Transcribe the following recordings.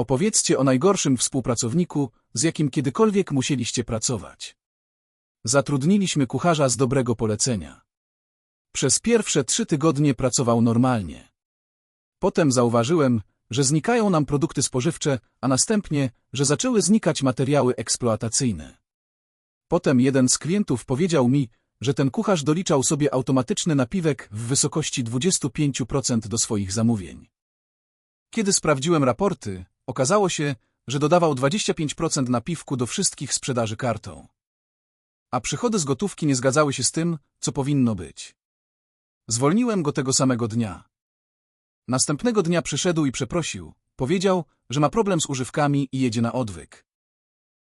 Opowiedzcie o najgorszym współpracowniku, z jakim kiedykolwiek musieliście pracować. Zatrudniliśmy kucharza z dobrego polecenia. Przez pierwsze trzy tygodnie pracował normalnie. Potem zauważyłem, że znikają nam produkty spożywcze, a następnie, że zaczęły znikać materiały eksploatacyjne. Potem jeden z klientów powiedział mi, że ten kucharz doliczał sobie automatyczny napiwek w wysokości 25% do swoich zamówień. Kiedy sprawdziłem raporty, okazało się, że dodawał 25% napiwku do wszystkich sprzedaży kartą. A przychody z gotówki nie zgadzały się z tym, co powinno być. Zwolniłem go tego samego dnia. Następnego dnia przyszedł i przeprosił. Powiedział, że ma problem z używkami i jedzie na odwyk.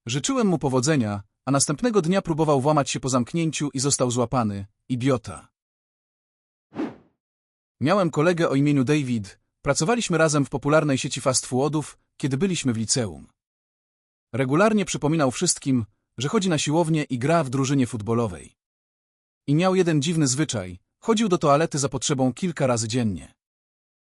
Życzyłem mu powodzenia, a następnego dnia próbował włamać się po zamknięciu i został złapany. Idiota. Miałem kolegę o imieniu David. Pracowaliśmy razem w popularnej sieci fast foodów, kiedy byliśmy w liceum. Regularnie przypominał wszystkim, że chodzi na siłownię i gra w drużynie futbolowej. I miał jeden dziwny zwyczaj. Chodził do toalety za potrzebą kilka razy dziennie.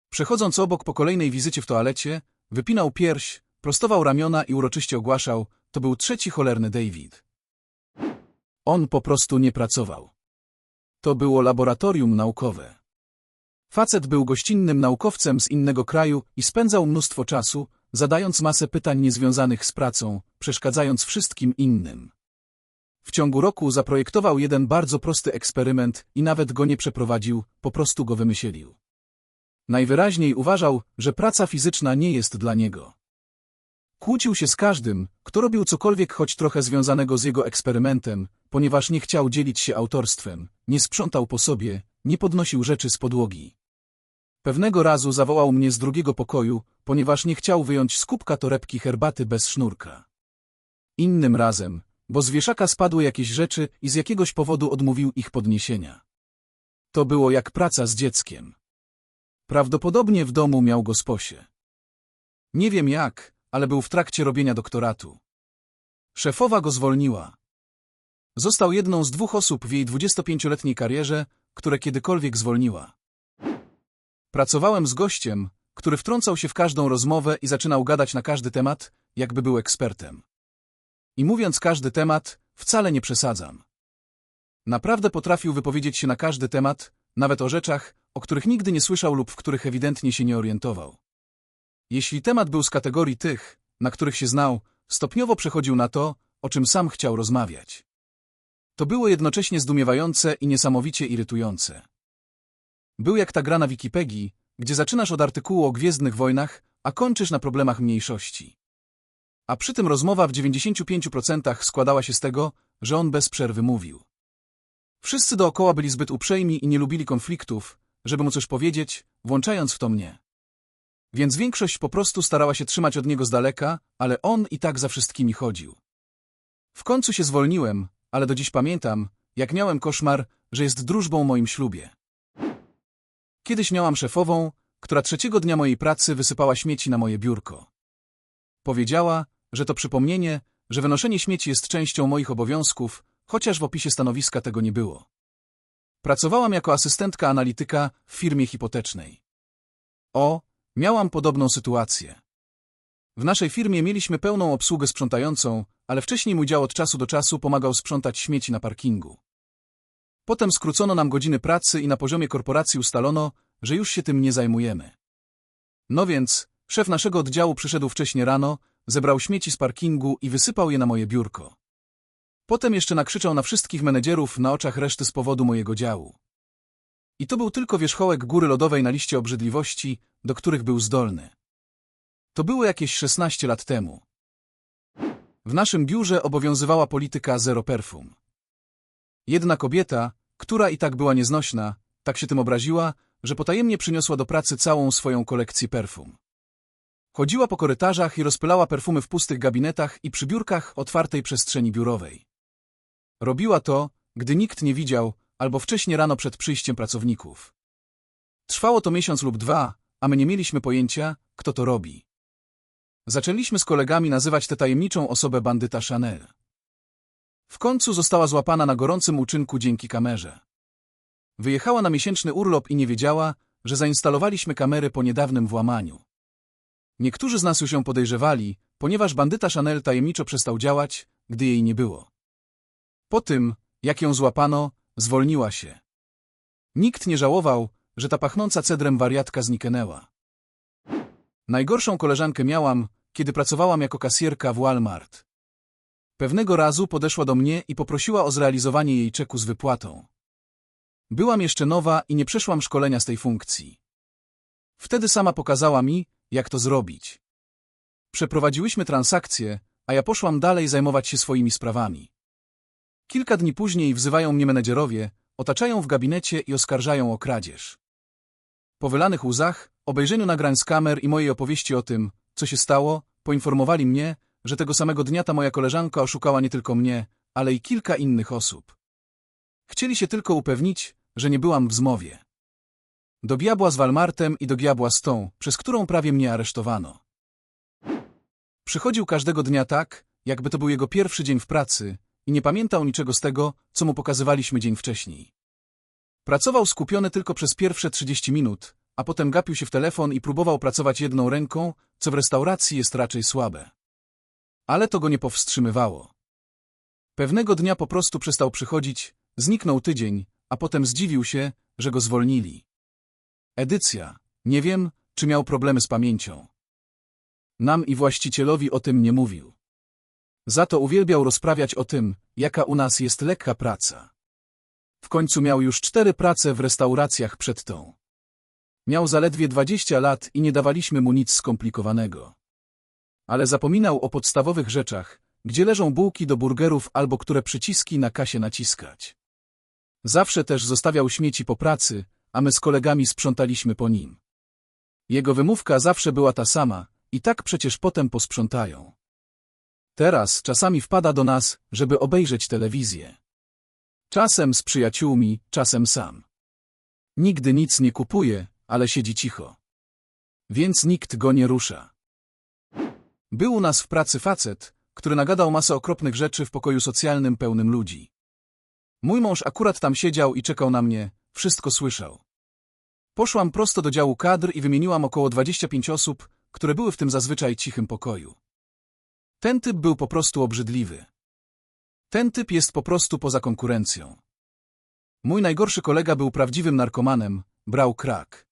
Przechodząc obok po kolejnej wizycie w toalecie, wypinał pierś, prostował ramiona i uroczyście ogłaszał, to był trzeci cholerny David. On po prostu nie pracował. To było laboratorium naukowe. Facet był gościnnym naukowcem z innego kraju i spędzał mnóstwo czasu, zadając masę pytań niezwiązanych z pracą, przeszkadzając wszystkim innym. W ciągu roku zaprojektował jeden bardzo prosty eksperyment i nawet go nie przeprowadził, po prostu go wymyślił. Najwyraźniej uważał, że praca fizyczna nie jest dla niego. Kłócił się z każdym, kto robił cokolwiek choć trochę związanego z jego eksperymentem, ponieważ nie chciał dzielić się autorstwem, nie sprzątał po sobie, nie podnosił rzeczy z podłogi. Pewnego razu zawołał mnie z drugiego pokoju, ponieważ nie chciał wyjąć z kubka torebki herbaty bez sznurka. Innym razem, bo z wieszaka spadły jakieś rzeczy i z jakiegoś powodu odmówił ich podniesienia. To było jak praca z dzieckiem. Prawdopodobnie w domu miał go sposie. Nie wiem jak, ale był w trakcie robienia doktoratu. Szefowa go zwolniła. Został jedną z dwóch osób w jej 25-letniej karierze, które kiedykolwiek zwolniła. Pracowałem z gościem, który wtrącał się w każdą rozmowę i zaczynał gadać na każdy temat, jakby był ekspertem. I mówiąc każdy temat, wcale nie przesadzam. Naprawdę potrafił wypowiedzieć się na każdy temat, nawet o rzeczach, o których nigdy nie słyszał lub w których ewidentnie się nie orientował. Jeśli temat był z kategorii tych, na których się znał, stopniowo przechodził na to, o czym sam chciał rozmawiać. To było jednocześnie zdumiewające i niesamowicie irytujące. Był jak ta gra na Wikipegii, gdzie zaczynasz od artykułu o Gwiezdnych Wojnach, a kończysz na problemach mniejszości. A przy tym rozmowa w 95% składała się z tego, że on bez przerwy mówił. Wszyscy dookoła byli zbyt uprzejmi i nie lubili konfliktów, żeby mu coś powiedzieć, włączając w to mnie. Więc większość po prostu starała się trzymać od niego z daleka, ale on i tak za wszystkimi chodził. W końcu się zwolniłem, ale do dziś pamiętam, jak miałem koszmar, że jest drużbą moim ślubie. Kiedyś miałam szefową, która trzeciego dnia mojej pracy wysypała śmieci na moje biurko. Powiedziała, że to przypomnienie, że wynoszenie śmieci jest częścią moich obowiązków, chociaż w opisie stanowiska tego nie było. Pracowałam jako asystentka analityka w firmie hipotecznej. O, miałam podobną sytuację. W naszej firmie mieliśmy pełną obsługę sprzątającą, ale wcześniej mój dział od czasu do czasu pomagał sprzątać śmieci na parkingu. Potem skrócono nam godziny pracy i na poziomie korporacji ustalono, że już się tym nie zajmujemy. No więc, szef naszego oddziału przyszedł wcześnie rano, zebrał śmieci z parkingu i wysypał je na moje biurko. Potem jeszcze nakrzyczał na wszystkich menedżerów na oczach reszty z powodu mojego działu. I to był tylko wierzchołek góry lodowej na liście obrzydliwości, do których był zdolny. To było jakieś 16 lat temu. W naszym biurze obowiązywała polityka zero perfum. Jedna kobieta, która i tak była nieznośna, tak się tym obraziła, że potajemnie przyniosła do pracy całą swoją kolekcję perfum. Chodziła po korytarzach i rozpylała perfumy w pustych gabinetach i przy biurkach otwartej przestrzeni biurowej. Robiła to, gdy nikt nie widział, albo wcześnie rano przed przyjściem pracowników. Trwało to miesiąc lub dwa, a my nie mieliśmy pojęcia, kto to robi. Zaczęliśmy z kolegami nazywać tę tajemniczą osobę bandyta Chanel. W końcu została złapana na gorącym uczynku dzięki kamerze. Wyjechała na miesięczny urlop i nie wiedziała, że zainstalowaliśmy kamery po niedawnym włamaniu. Niektórzy z nas już ją podejrzewali, ponieważ bandyta Chanel tajemniczo przestał działać, gdy jej nie było. Po tym, jak ją złapano, zwolniła się. Nikt nie żałował, że ta pachnąca cedrem wariatka zniknęła. Najgorszą koleżankę miałam, kiedy pracowałam jako kasjerka w Walmart. Pewnego razu podeszła do mnie i poprosiła o zrealizowanie jej czeku z wypłatą. Byłam jeszcze nowa i nie przeszłam szkolenia z tej funkcji. Wtedy sama pokazała mi, jak to zrobić. Przeprowadziłyśmy transakcję, a ja poszłam dalej zajmować się swoimi sprawami. Kilka dni później wzywają mnie menedżerowie, otaczają w gabinecie i oskarżają o kradzież. Po wylanych łzach, obejrzeniu nagrań z kamer i mojej opowieści o tym, co się stało, poinformowali mnie, że tego samego dnia ta moja koleżanka oszukała nie tylko mnie, ale i kilka innych osób. Chcieli się tylko upewnić, że nie byłam w zmowie. Do diabła z Walmartem i do diabła z tą, przez którą prawie mnie aresztowano. Przychodził każdego dnia tak, jakby to był jego pierwszy dzień w pracy i nie pamiętał niczego z tego, co mu pokazywaliśmy dzień wcześniej. Pracował skupiony tylko przez pierwsze 30 minut, a potem gapił się w telefon i próbował pracować jedną ręką, co w restauracji jest raczej słabe. Ale to go nie powstrzymywało. Pewnego dnia po prostu przestał przychodzić, zniknął tydzień, a potem zdziwił się, że go zwolnili. Edycja. Nie wiem, czy miał problemy z pamięcią. Nam i właścicielowi o tym nie mówił. Za to uwielbiał rozprawiać o tym, jaka u nas jest lekka praca. W końcu miał już cztery prace w restauracjach przed tą. Miał zaledwie dwadzieścia lat i nie dawaliśmy mu nic skomplikowanego. Ale zapominał o podstawowych rzeczach, gdzie leżą bułki do burgerów albo które przyciski na kasie naciskać. Zawsze też zostawiał śmieci po pracy, a my z kolegami sprzątaliśmy po nim. Jego wymówka zawsze była ta sama, i tak przecież potem posprzątają. Teraz czasami wpada do nas, żeby obejrzeć telewizję. Czasem z przyjaciółmi, czasem sam. Nigdy nic nie kupuje, ale siedzi cicho. Więc nikt go nie rusza. Był u nas w pracy facet, który nagadał masę okropnych rzeczy w pokoju socjalnym pełnym ludzi. Mój mąż akurat tam siedział i czekał na mnie, wszystko słyszał. Poszłam prosto do działu kadr i wymieniłam około 25 osób, które były w tym zazwyczaj cichym pokoju. Ten typ był po prostu obrzydliwy. Ten typ jest po prostu poza konkurencją. Mój najgorszy kolega był prawdziwym narkomanem, brał krak.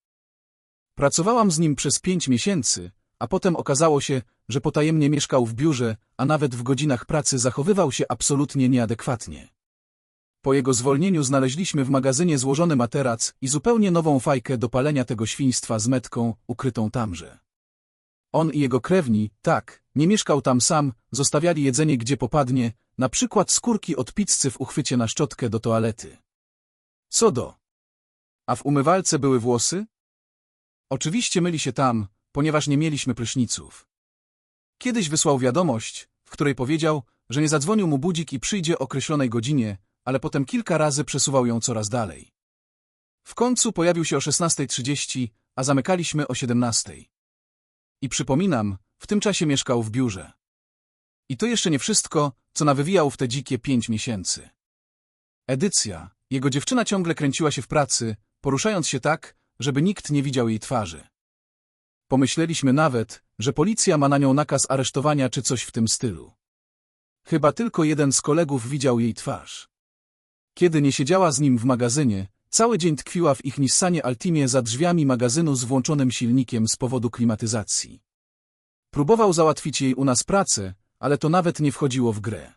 Pracowałam z nim przez pięć miesięcy, a potem okazało się, że potajemnie mieszkał w biurze, a nawet w godzinach pracy zachowywał się absolutnie nieadekwatnie. Po jego zwolnieniu znaleźliśmy w magazynie złożony materac i zupełnie nową fajkę do palenia tego świństwa z metką, ukrytą tamże. On i jego krewni, tak, nie mieszkał tam sam, zostawiali jedzenie gdzie popadnie, na przykład skórki od pizzy w uchwycie na szczotkę do toalety. Co do? A w umywalce były włosy? Oczywiście myli się tam, ponieważ nie mieliśmy pryszniców. Kiedyś wysłał wiadomość, w której powiedział, że nie zadzwonił mu budzik i przyjdzie o określonej godzinie, ale potem kilka razy przesuwał ją coraz dalej. W końcu pojawił się o 16.30, a zamykaliśmy o 17.00. I przypominam, w tym czasie mieszkał w biurze. I to jeszcze nie wszystko, co nawywijał w te dzikie pięć miesięcy. Edycja, jego dziewczyna ciągle kręciła się w pracy, poruszając się tak, żeby nikt nie widział jej twarzy. Pomyśleliśmy nawet, że policja ma na nią nakaz aresztowania czy coś w tym stylu. Chyba tylko jeden z kolegów widział jej twarz. Kiedy nie siedziała z nim w magazynie, cały dzień tkwiła w ich Nissanie Altimie za drzwiami magazynu z włączonym silnikiem z powodu klimatyzacji. Próbował załatwić jej u nas pracę, ale to nawet nie wchodziło w grę.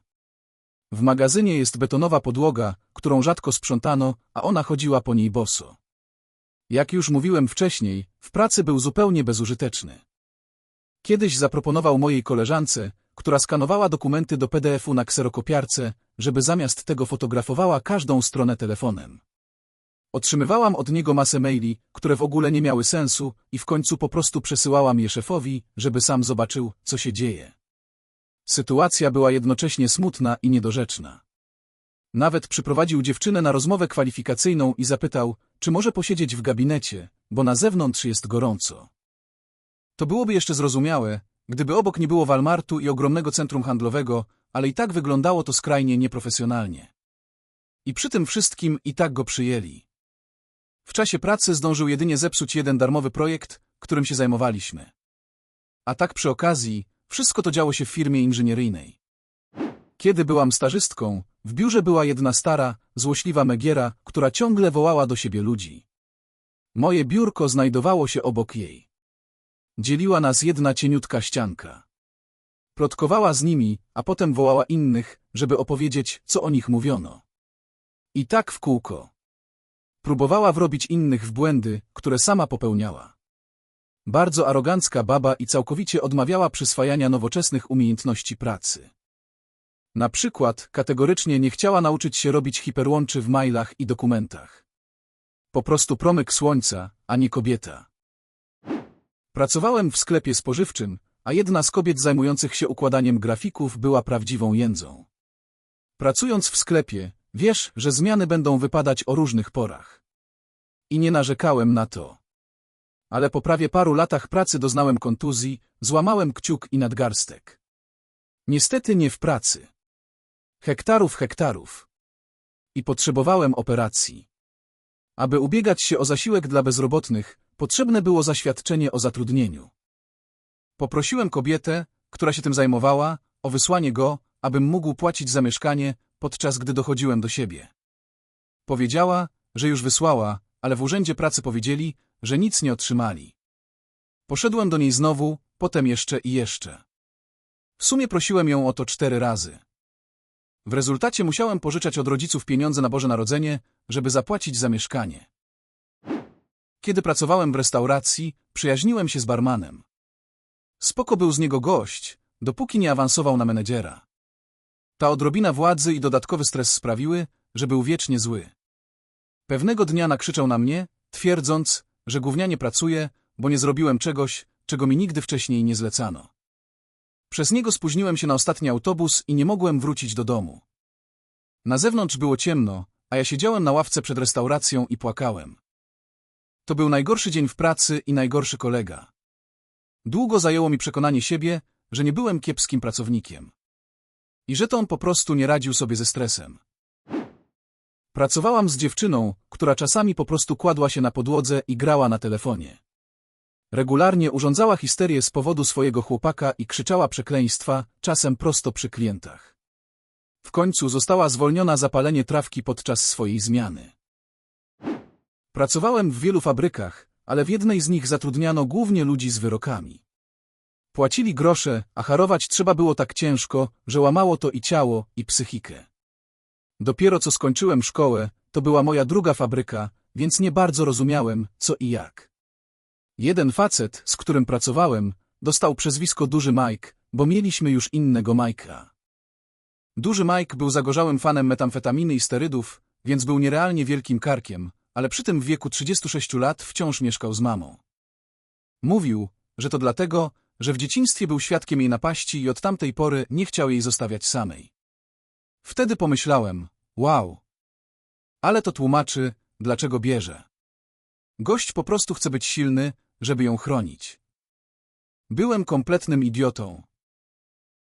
W magazynie jest betonowa podłoga, którą rzadko sprzątano, a ona chodziła po niej boso. Jak już mówiłem wcześniej, w pracy był zupełnie bezużyteczny. Kiedyś zaproponował mojej koleżance, która skanowała dokumenty do PDF-u na kserokopiarce, żeby zamiast tego fotografowała każdą stronę telefonem. Otrzymywałam od niego masę maili, które w ogóle nie miały sensu i w końcu po prostu przesyłałam je szefowi, żeby sam zobaczył, co się dzieje. Sytuacja była jednocześnie smutna i niedorzeczna. Nawet przyprowadził dziewczynę na rozmowę kwalifikacyjną i zapytał, czy może posiedzieć w gabinecie, bo na zewnątrz jest gorąco. To byłoby jeszcze zrozumiałe, gdyby obok nie było Walmartu i ogromnego centrum handlowego, ale i tak wyglądało to skrajnie nieprofesjonalnie. I przy tym wszystkim i tak go przyjęli. W czasie pracy zdążył jedynie zepsuć jeden darmowy projekt, którym się zajmowaliśmy. A tak przy okazji, wszystko to działo się w firmie inżynieryjnej. Kiedy byłam stażystką, w biurze była jedna stara, złośliwa Megiera, która ciągle wołała do siebie ludzi. Moje biurko znajdowało się obok jej. Dzieliła nas jedna cieniutka ścianka. Plotkowała z nimi, a potem wołała innych, żeby opowiedzieć, co o nich mówiono. I tak w kółko. Próbowała wrobić innych w błędy, które sama popełniała. Bardzo arogancka baba i całkowicie odmawiała przyswajania nowoczesnych umiejętności pracy. Na przykład kategorycznie nie chciała nauczyć się robić hiperłączy w mailach i dokumentach. Po prostu promyk słońca, a nie kobieta. Pracowałem w sklepie spożywczym, a jedna z kobiet zajmujących się układaniem grafików była prawdziwą jędzą. Pracując w sklepie, wiesz, że zmiany będą wypadać o różnych porach. I nie narzekałem na to. Ale po prawie paru latach pracy doznałem kontuzji, złamałem kciuk i nadgarstek. Niestety nie w pracy. Hektarów hektarów. I potrzebowałem operacji. Aby ubiegać się o zasiłek dla bezrobotnych, potrzebne było zaświadczenie o zatrudnieniu. Poprosiłem kobietę, która się tym zajmowała, o wysłanie go, abym mógł płacić za mieszkanie, podczas gdy dochodziłem do siebie. Powiedziała, że już wysłała, ale w urzędzie pracy powiedzieli, że nic nie otrzymali. Poszedłem do niej znowu, potem jeszcze i jeszcze. W sumie prosiłem ją o to cztery razy. W rezultacie musiałem pożyczać od rodziców pieniądze na Boże Narodzenie, żeby zapłacić za mieszkanie. Kiedy pracowałem w restauracji, przyjaźniłem się z barmanem. Spoko był z niego gość, dopóki nie awansował na menedżera. Ta odrobina władzy i dodatkowy stres sprawiły, że był wiecznie zły. Pewnego dnia nakrzyczał na mnie, twierdząc, że gównianie pracuje, bo nie zrobiłem czegoś, czego mi nigdy wcześniej nie zlecano. Przez niego spóźniłem się na ostatni autobus i nie mogłem wrócić do domu. Na zewnątrz było ciemno, a ja siedziałem na ławce przed restauracją i płakałem. To był najgorszy dzień w pracy i najgorszy kolega. Długo zajęło mi przekonanie siebie, że nie byłem kiepskim pracownikiem. I że to on po prostu nie radził sobie ze stresem. Pracowałam z dziewczyną, która czasami po prostu kładła się na podłodze i grała na telefonie. Regularnie urządzała histerię z powodu swojego chłopaka i krzyczała przekleństwa, czasem prosto przy klientach. W końcu została zwolniona za palenie trawki podczas swojej zmiany. Pracowałem w wielu fabrykach, ale w jednej z nich zatrudniano głównie ludzi z wyrokami. Płacili grosze, a harować trzeba było tak ciężko, że łamało to i ciało, i psychikę. Dopiero co skończyłem szkołę, to była moja druga fabryka, więc nie bardzo rozumiałem, co i jak. Jeden facet, z którym pracowałem, dostał przezwisko Duży Mike, bo mieliśmy już innego Mike'a. Duży Mike był zagorzałym fanem metamfetaminy i sterydów, więc był nierealnie wielkim karkiem, ale przy tym w wieku 36 lat wciąż mieszkał z mamą. Mówił, że to dlatego, że w dzieciństwie był świadkiem jej napaści i od tamtej pory nie chciał jej zostawiać samej. Wtedy pomyślałem, wow. Ale to tłumaczy, dlaczego bierze. Gość po prostu chce być silny, żeby ją chronić. Byłem kompletnym idiotą.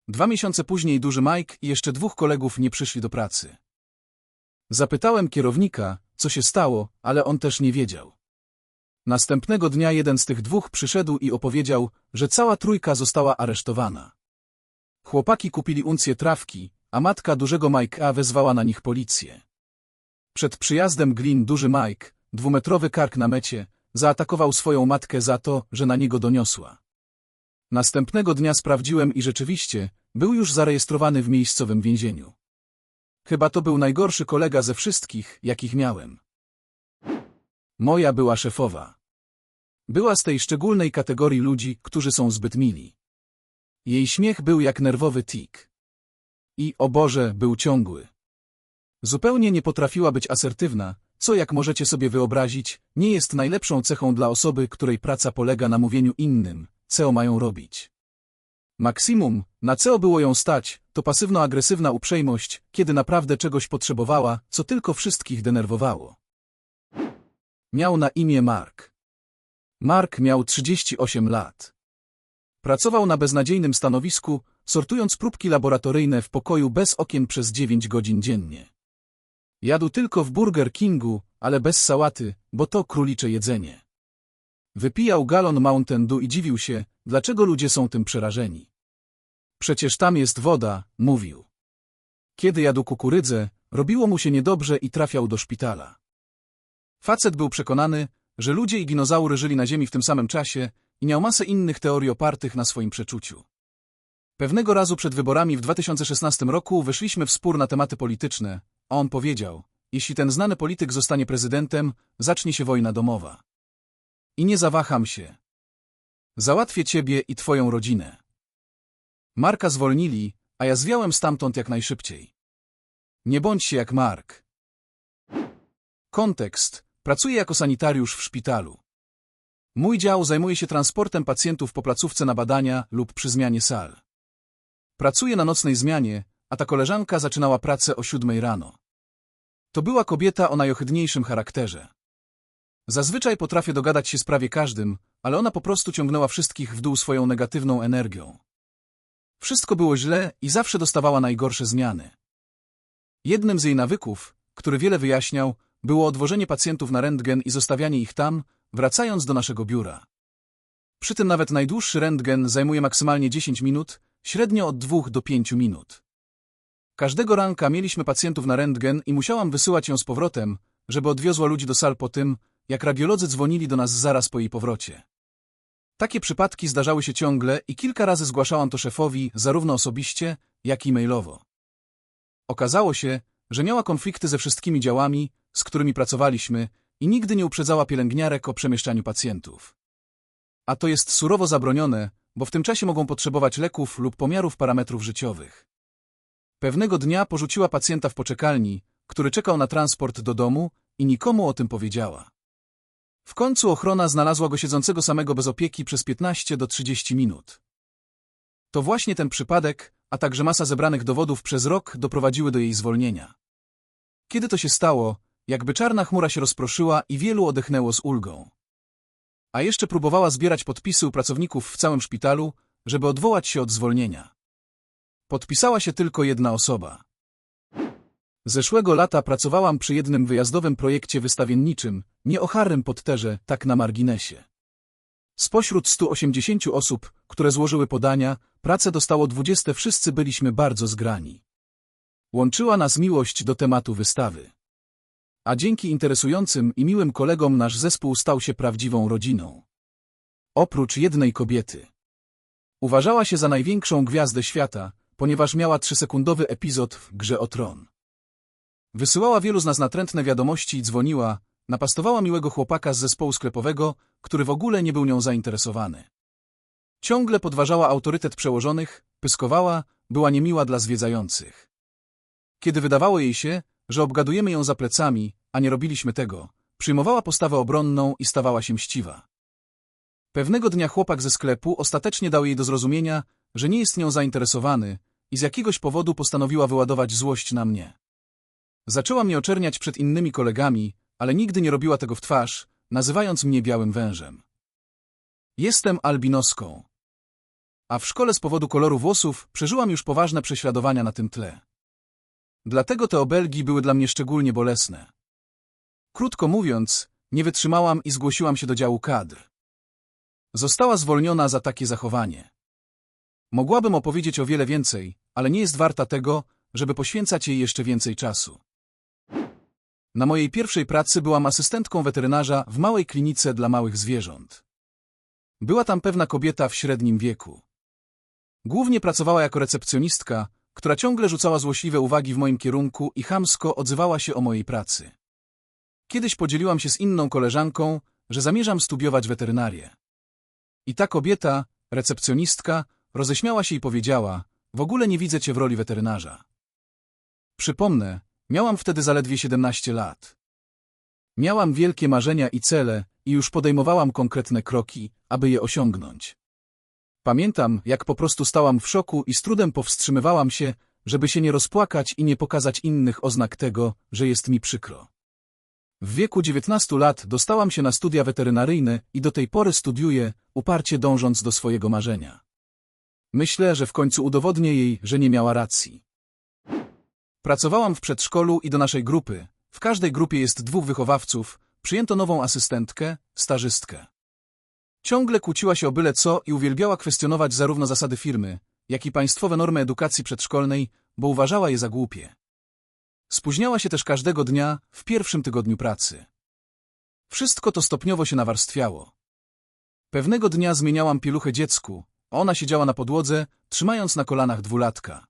Dwa miesiące później duży Mike i jeszcze dwóch kolegów nie przyszli do pracy. Zapytałem kierownika, co się stało, ale on też nie wiedział. Następnego dnia jeden z tych dwóch przyszedł i opowiedział, że cała trójka została aresztowana. Chłopaki kupili uncję trawki, a matka dużego Mike'a wezwała na nich policję. Przed przyjazdem Glyn duży Mike, dwumetrowy kark na mecie, zaatakował swoją matkę za to, że na niego doniosła. Następnego dnia sprawdziłem i rzeczywiście, był już zarejestrowany w miejscowym więzieniu. Chyba to był najgorszy kolega ze wszystkich, jakich miałem. Moja była szefowa. Była z tej szczególnej kategorii ludzi, którzy są zbyt mili. Jej śmiech był jak nerwowy tik. I, o Boże, był ciągły. Zupełnie nie potrafiła być asertywna, co jak możecie sobie wyobrazić, nie jest najlepszą cechą dla osoby, której praca polega na mówieniu innym, co mają robić. Maksimum, na co było ją stać, to pasywno-agresywna uprzejmość, kiedy naprawdę czegoś potrzebowała, co tylko wszystkich denerwowało. Miał na imię Mark. Mark miał 38 lat. Pracował na beznadziejnym stanowisku, sortując próbki laboratoryjne w pokoju bez okien przez 9 godzin dziennie. Jadł tylko w Burger Kingu, ale bez sałaty, bo to królicze jedzenie. Wypijał galon Mountain Dew i dziwił się, dlaczego ludzie są tym przerażeni. Przecież tam jest woda, mówił. Kiedy jadł kukurydzę, robiło mu się niedobrze i trafiał do szpitala. Facet był przekonany, że ludzie i dinozaury żyli na Ziemi w tym samym czasie i miał masę innych teorii opartych na swoim przeczuciu. Pewnego razu przed wyborami w 2016 roku weszliśmy w spór na tematy polityczne, on powiedział, jeśli ten znany polityk zostanie prezydentem, zacznie się wojna domowa. I nie zawaham się. Załatwię ciebie i twoją rodzinę. Marka zwolnili, a ja zwiałem stamtąd jak najszybciej. Nie bądź się jak Mark. Kontekst. Pracuję jako sanitariusz w szpitalu. Mój dział zajmuje się transportem pacjentów po placówce na badania lub przy zmianie sal. Pracuję na nocnej zmianie, a ta koleżanka zaczynała pracę o siódmej rano. To była kobieta o najohydniejszym charakterze. Zazwyczaj potrafię dogadać się z prawie każdym, ale ona po prostu ciągnęła wszystkich w dół swoją negatywną energią. Wszystko było źle i zawsze dostawała najgorsze zmiany. Jednym z jej nawyków, który wiele wyjaśniał, było odwożenie pacjentów na rentgen i zostawianie ich tam, wracając do naszego biura. Przy tym nawet najdłuższy rentgen zajmuje maksymalnie 10 minut, średnio od 2 do 5 minut. Każdego ranka mieliśmy pacjentów na rentgen i musiałam wysyłać ją z powrotem, żeby odwiozła ludzi do sal po tym, jak radiolodzy dzwonili do nas zaraz po jej powrocie. Takie przypadki zdarzały się ciągle i kilka razy zgłaszałam to szefowi zarówno osobiście, jak i mailowo. Okazało się, że miała konflikty ze wszystkimi działami, z którymi pracowaliśmy i nigdy nie uprzedzała pielęgniarek o przemieszczaniu pacjentów. A to jest surowo zabronione, bo w tym czasie mogą potrzebować leków lub pomiarów parametrów życiowych. Pewnego dnia porzuciła pacjenta w poczekalni, który czekał na transport do domu i nikomu o tym powiedziała. W końcu ochrona znalazła go siedzącego samego bez opieki przez 15 do 30 minut. To właśnie ten przypadek, a także masa zebranych dowodów przez rok doprowadziły do jej zwolnienia. Kiedy to się stało, jakby czarna chmura się rozproszyła i wielu odechnęło z ulgą. A jeszcze próbowała zbierać podpisy u pracowników w całym szpitalu, żeby odwołać się od zwolnienia. Podpisała się tylko jedna osoba. Zeszłego lata pracowałam przy jednym wyjazdowym projekcie wystawienniczym, nie o Harrym Potterze, tak na marginesie. Spośród 180 osób, które złożyły podania, pracę dostało 20, wszyscy byliśmy bardzo zgrani. Łączyła nas miłość do tematu wystawy. A dzięki interesującym i miłym kolegom nasz zespół stał się prawdziwą rodziną. Oprócz jednej kobiety. Uważała się za największą gwiazdę świata, ponieważ miała trzysekundowy epizod w Grze o Tron. Wysyłała wielu z nas natrętne wiadomości i dzwoniła, napastowała miłego chłopaka z zespołu sklepowego, który w ogóle nie był nią zainteresowany. Ciągle podważała autorytet przełożonych, pyskowała, była niemiła dla zwiedzających. Kiedy wydawało jej się, że obgadujemy ją za plecami, a nie robiliśmy tego, przyjmowała postawę obronną i stawała się mściwa. Pewnego dnia chłopak ze sklepu ostatecznie dał jej do zrozumienia, że nie jest nią zainteresowany i z jakiegoś powodu postanowiła wyładować złość na mnie. Zaczęła mnie oczerniać przed innymi kolegami, ale nigdy nie robiła tego w twarz, nazywając mnie białym wężem. Jestem albinoską. A w szkole z powodu koloru włosów przeżyłam już poważne prześladowania na tym tle. Dlatego te obelgi były dla mnie szczególnie bolesne. Krótko mówiąc, nie wytrzymałam i zgłosiłam się do działu kadr. Została zwolniona za takie zachowanie. Mogłabym opowiedzieć o wiele więcej, ale nie jest warta tego, żeby poświęcać jej jeszcze więcej czasu. Na mojej pierwszej pracy byłam asystentką weterynarza w małej klinice dla małych zwierząt. Była tam pewna kobieta w średnim wieku. Głównie pracowała jako recepcjonistka, która ciągle rzucała złośliwe uwagi w moim kierunku i chamsko odzywała się o mojej pracy. Kiedyś podzieliłam się z inną koleżanką, że zamierzam studiować weterynarię. I ta kobieta, recepcjonistka, roześmiała się i powiedziała, w ogóle nie widzę cię w roli weterynarza. Przypomnę, miałam wtedy zaledwie 17 lat. Miałam wielkie marzenia i cele i już podejmowałam konkretne kroki, aby je osiągnąć. Pamiętam, jak po prostu stałam w szoku i z trudem powstrzymywałam się, żeby się nie rozpłakać i nie pokazać innych oznak tego, że jest mi przykro. W wieku 19 lat dostałam się na studia weterynaryjne i do tej pory studiuję, uparcie dążąc do swojego marzenia. Myślę, że w końcu udowodnię jej, że nie miała racji. Pracowałam w przedszkolu i do naszej grupy. W każdej grupie jest dwóch wychowawców, przyjęto nową asystentkę, stażystkę. Ciągle kłóciła się o byle co i uwielbiała kwestionować zarówno zasady firmy, jak i państwowe normy edukacji przedszkolnej, bo uważała je za głupie. Spóźniała się też każdego dnia w pierwszym tygodniu pracy. Wszystko to stopniowo się nawarstwiało. Pewnego dnia zmieniałam pieluchę dziecku, ona siedziała na podłodze, trzymając na kolanach dwulatka.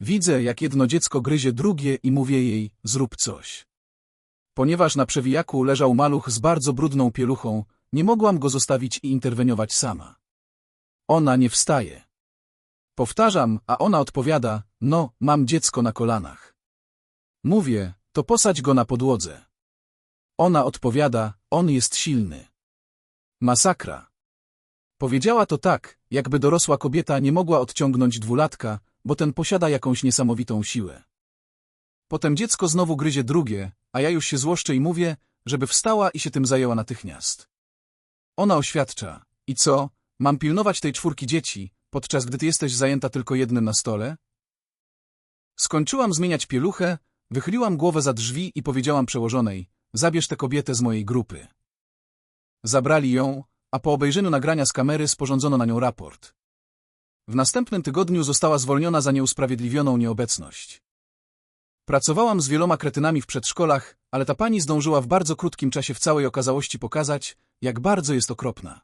Widzę, jak jedno dziecko gryzie drugie i mówię jej, zrób coś. Ponieważ na przewijaku leżał maluch z bardzo brudną pieluchą, nie mogłam go zostawić i interweniować sama. Ona nie wstaje. Powtarzam, a ona odpowiada, no, mam dziecko na kolanach. Mówię, to posadź go na podłodze. Ona odpowiada, on jest silny. Masakra. Powiedziała to tak, jakby dorosła kobieta nie mogła odciągnąć dwulatka, bo ten posiada jakąś niesamowitą siłę. Potem dziecko znowu gryzie drugie, a ja już się złoszczę i mówię, żeby wstała i się tym zajęła natychmiast. Ona oświadcza, i co, mam pilnować tej czwórki dzieci, podczas gdy ty jesteś zajęta tylko jednym na stole? Skończyłam zmieniać pieluchę, wychyliłam głowę za drzwi i powiedziałam przełożonej, zabierz tę kobietę z mojej grupy. Zabrali ją, a po obejrzeniu nagrania z kamery sporządzono na nią raport. W następnym tygodniu została zwolniona za nieusprawiedliwioną nieobecność. Pracowałam z wieloma kretynami w przedszkolach, ale ta pani zdążyła w bardzo krótkim czasie w całej okazałości pokazać, jak bardzo jest okropna.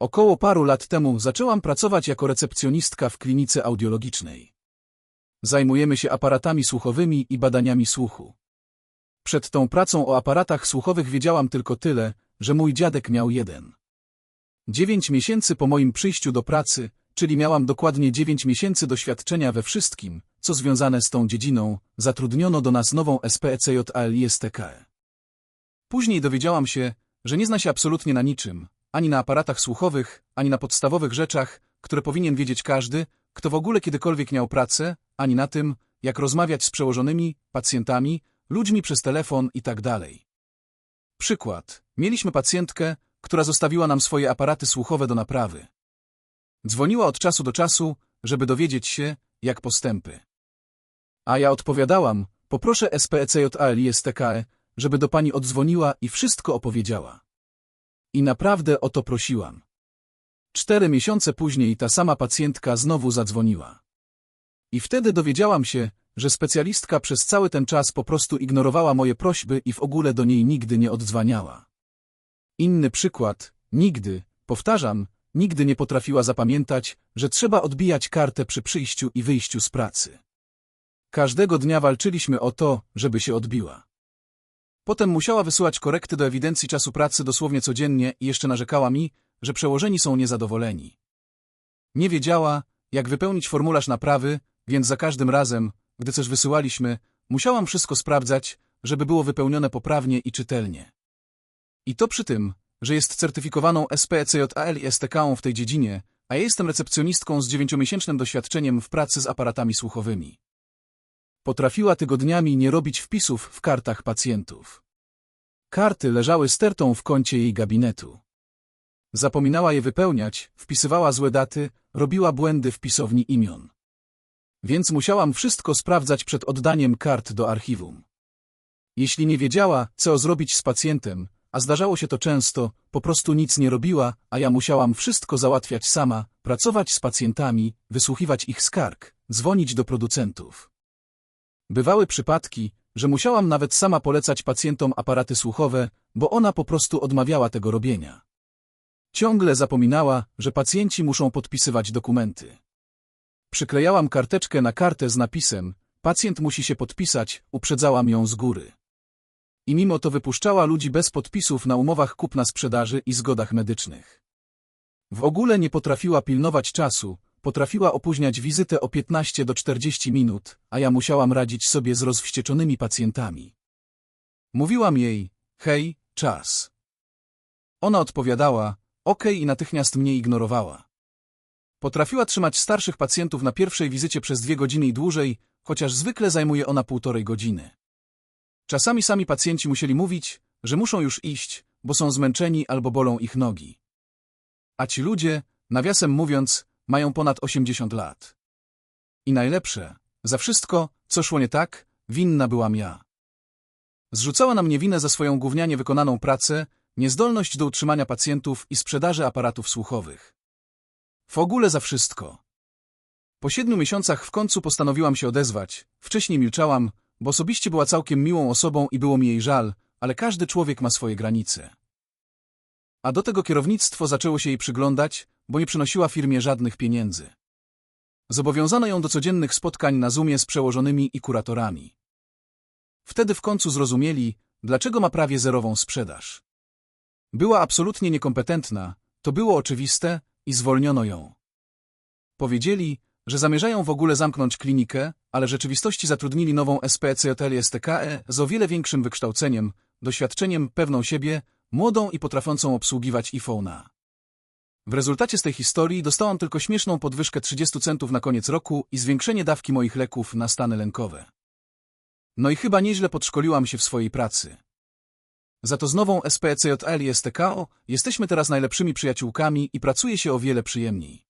Około paru lat temu zaczęłam pracować jako recepcjonistka w klinice audiologicznej. Zajmujemy się aparatami słuchowymi i badaniami słuchu. Przed tą pracą o aparatach słuchowych wiedziałam tylko tyle, że mój dziadek miał jeden. Dziewięć miesięcy po moim przyjściu do pracy, czyli miałam dokładnie dziewięć miesięcy doświadczenia we wszystkim, co związane z tą dziedziną, zatrudniono do nas nową SPECJALISTKE. Później dowiedziałam się, że nie zna się absolutnie na niczym, ani na aparatach słuchowych, ani na podstawowych rzeczach, które powinien wiedzieć każdy, kto w ogóle kiedykolwiek miał pracę, ani na tym, jak rozmawiać z przełożonymi, pacjentami, ludźmi przez telefon i tak dalej. Przykład. Mieliśmy pacjentkę, która zostawiła nam swoje aparaty słuchowe do naprawy. Dzwoniła od czasu do czasu, żeby dowiedzieć się, jak postępy. A ja odpowiadałam, poproszę SPECJALISTKE, żeby do pani odzwoniła i wszystko opowiedziała. I naprawdę o to prosiłam. Cztery miesiące później ta sama pacjentka znowu zadzwoniła. I wtedy dowiedziałam się, że specjalistka przez cały ten czas po prostu ignorowała moje prośby i w ogóle do niej nigdy nie odzwaniała. Inny przykład, nigdy, powtarzam, nigdy nie potrafiła zapamiętać, że trzeba odbijać kartę przy przyjściu i wyjściu z pracy. Każdego dnia walczyliśmy o to, żeby się odbiła. Potem musiała wysyłać korekty do ewidencji czasu pracy dosłownie codziennie i jeszcze narzekała mi, że przełożeni są niezadowoleni. Nie wiedziała, jak wypełnić formularz naprawy, więc za każdym razem, gdy coś wysyłaliśmy, musiałam wszystko sprawdzać, żeby było wypełnione poprawnie i czytelnie. I to przy tym, że jest certyfikowaną SPECJAL i STK w tej dziedzinie, a ja jestem recepcjonistką z dziewięciomiesięcznym doświadczeniem w pracy z aparatami słuchowymi. Potrafiła tygodniami nie robić wpisów w kartach pacjentów. Karty leżały stertą w kącie jej gabinetu. Zapominała je wypełniać, wpisywała złe daty, robiła błędy w pisowni imion. Więc musiałam wszystko sprawdzać przed oddaniem kart do archiwum. Jeśli nie wiedziała, co zrobić z pacjentem, a zdarzało się to często, po prostu nic nie robiła, a ja musiałam wszystko załatwiać sama, pracować z pacjentami, wysłuchiwać ich skarg, dzwonić do producentów. Bywały przypadki, że musiałam nawet sama polecać pacjentom aparaty słuchowe, bo ona po prostu odmawiała tego robienia. Ciągle zapominała, że pacjenci muszą podpisywać dokumenty. Przyklejałam karteczkę na kartę z napisem Pacjent musi się podpisać, uprzedzałam ją z góry. I mimo to wypuszczała ludzi bez podpisów na umowach kupna-sprzedaży i zgodach medycznych. W ogóle nie potrafiła pilnować czasu, potrafiła opóźniać wizytę o 15 do 40 minut, a ja musiałam radzić sobie z rozwścieczonymi pacjentami. Mówiłam jej, hej, czas. Ona odpowiadała, okej okay, i natychmiast mnie ignorowała. Potrafiła trzymać starszych pacjentów na pierwszej wizycie przez dwie godziny i dłużej, chociaż zwykle zajmuje ona półtorej godziny. Czasami sami pacjenci musieli mówić, że muszą już iść, bo są zmęczeni albo bolą ich nogi. A ci ludzie, nawiasem mówiąc, mają ponad 80 lat. I najlepsze, za wszystko, co szło nie tak, winna byłam ja. Zrzucała na mnie winę za swoją gównianie wykonaną pracę, Niezdolność do utrzymania pacjentów i sprzedaży aparatów słuchowych. W ogóle za wszystko. Po siedmiu miesiącach w końcu postanowiłam się odezwać. Wcześniej milczałam, bo osobiście była całkiem miłą osobą i było mi jej żal, ale każdy człowiek ma swoje granice. A do tego kierownictwo zaczęło się jej przyglądać, bo nie przynosiła firmie żadnych pieniędzy. Zobowiązano ją do codziennych spotkań na Zoomie z przełożonymi i kuratorami. Wtedy w końcu zrozumieli, dlaczego ma prawie zerową sprzedaż. Była absolutnie niekompetentna, to było oczywiste i zwolniono ją. Powiedzieli, że zamierzają w ogóle zamknąć klinikę, ale w rzeczywistości zatrudnili nową SPCJL STKE z o wiele większym wykształceniem, doświadczeniem, pewną siebie, młodą i potrafiącą obsługiwać iPhone'a. W rezultacie z tej historii dostałam tylko śmieszną podwyżkę 30 centów na koniec roku i zwiększenie dawki moich leków na stany lękowe. No i chyba nieźle podszkoliłam się w swojej pracy. Za to z nową SPCJL i STKO jesteśmy teraz najlepszymi przyjaciółkami i pracuje się o wiele przyjemniej.